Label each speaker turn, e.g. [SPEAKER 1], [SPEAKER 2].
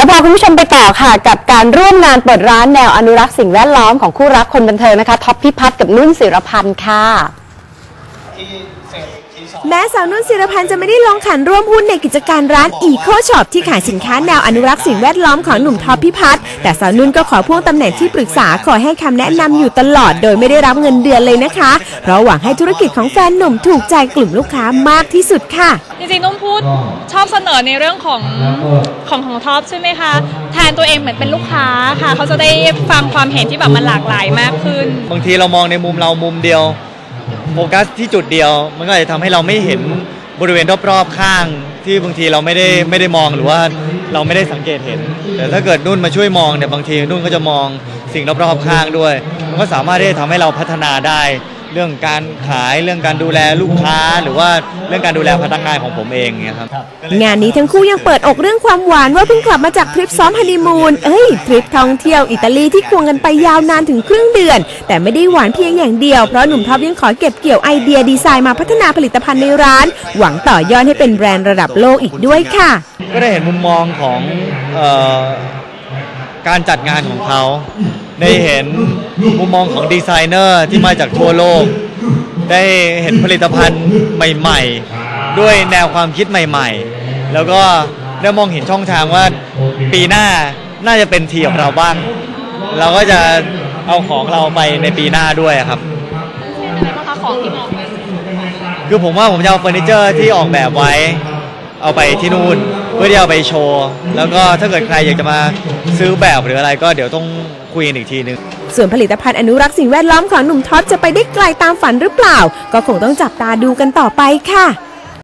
[SPEAKER 1] แล้วพาคุณผู้ชมไปต่อค่ะกับการร่วมงานเปิดร้านแนวอนุรักษ์สิ่งแวดล้อมของคู่รักคนบันเทิงนะคะท็อปพิพัฒน์กับนุ่นศิรพันธ์ค่ะ
[SPEAKER 2] แม้สาวนุ่นศิรพันธ์จะไม่ได้ลงขันร่วมหุ้นในกิจการร้านอีโคช็อปที่ขายสินค้าแนวอนุรักษ์สิ่งแวดล้อมของหนุ่มท็อปพิพัฒน์แต่สาวนุ่นก็ขอพ่วงตำแหน่งที่ปรึกษาขอให้คำแนะนำอยู่ตลอดโดยไม่ได้รับเงินเดือนเลยนะคะ เพราะหวังให้ธุรกิจของแฟนหนุ่มถูกใจกลุ่มลูกค้ามากที่สุดค่ะ
[SPEAKER 3] จริงๆนุ่มพูดชอบเสนอในเรื่องของของของท็อปใช่ไหมคะแทนตัวเองเหมือนเป็นลูกค้าค่ะ เขาจะได้ฟังความเห็นที่แบบมันหลากหลายมากขึ้น
[SPEAKER 4] บางทีเรามองในมุมเรามุมเดียว โฟกัสที่จุดเดียว มันก็อาจจะทำให้เราไม่เห็นบริเวณรอบๆข้าง ที่บางทีเราไม่ได้ไม่ได้มองหรือว่าเราไม่ได้สังเกตเห็น แต่ถ้าเกิดนุ่นมาช่วยมองเนี่ยบางทีนุ่นก็จะมองสิ่งรอบๆข้างด้วย มันก็สามารถที่จะทำให้เราพัฒนาได้ เรื่องการขายเรื่องการดูแลลูกค้า หรือว่าเรื่องการดูแลพนักงานของผมเองเนี่ยครับ
[SPEAKER 2] งานนี้ทั้งคู่ยังเปิดอกเรื่องความหวานว่าเพิ่งกลับมาจากทริปซ้อมฮันนีมูนเอ้ยทริปท่องเที่ยวอิตาลีที่ควงกันไปยาวนานถึงครึ่งเดือน แต่ไม่ได้หวานเพียงอย่างเดียวเพราะหนุ่มท็อปยังขอเก็บเกี่ยวไอเดียดีไซน์มาพัฒนาผลิตภัณฑ์ในร้าน หวังต่อยอดให้เป็นแบรนด์ระดับโลกอีกด้วยค่ะ
[SPEAKER 4] ก็ได้เห็นมุมมองของเออการจัดงานของเขา ได้เห็นมุมมองของดีไซเนอร์ที่มาจากทั่วโลก ได้เห็นผลิตภัณฑ์ใหม่ ๆ ด้วยแนวความคิดใหม่ ๆ แล้วก็ได้มองเห็นช่องทางว่าปีหน้าน่าจะเป็นทีของเราบ้าง เราก็จะเอาของเราไปในปีหน้าด้วยครับคือผมว่าผมจะเอาเฟอร์นิเจอร์ที่ออกแบบไว้ เอาไปที่นู่นเพื่อที่เอาไปโชว์ แล้วก็ถ้าเกิดใครอยากจะมาซื้อแบบหรืออะไรก็เดี๋ยวต้องคุยกันอีกทีนึง
[SPEAKER 2] ส่วนผลิตภัณฑ์อนุรักษ์สิ่งแวดล้อมของหนุ่มท็อปจะไปได้ไกลตามฝันหรือเปล่า ก็คงต้องจับตาดูกันต่อไปค่ะ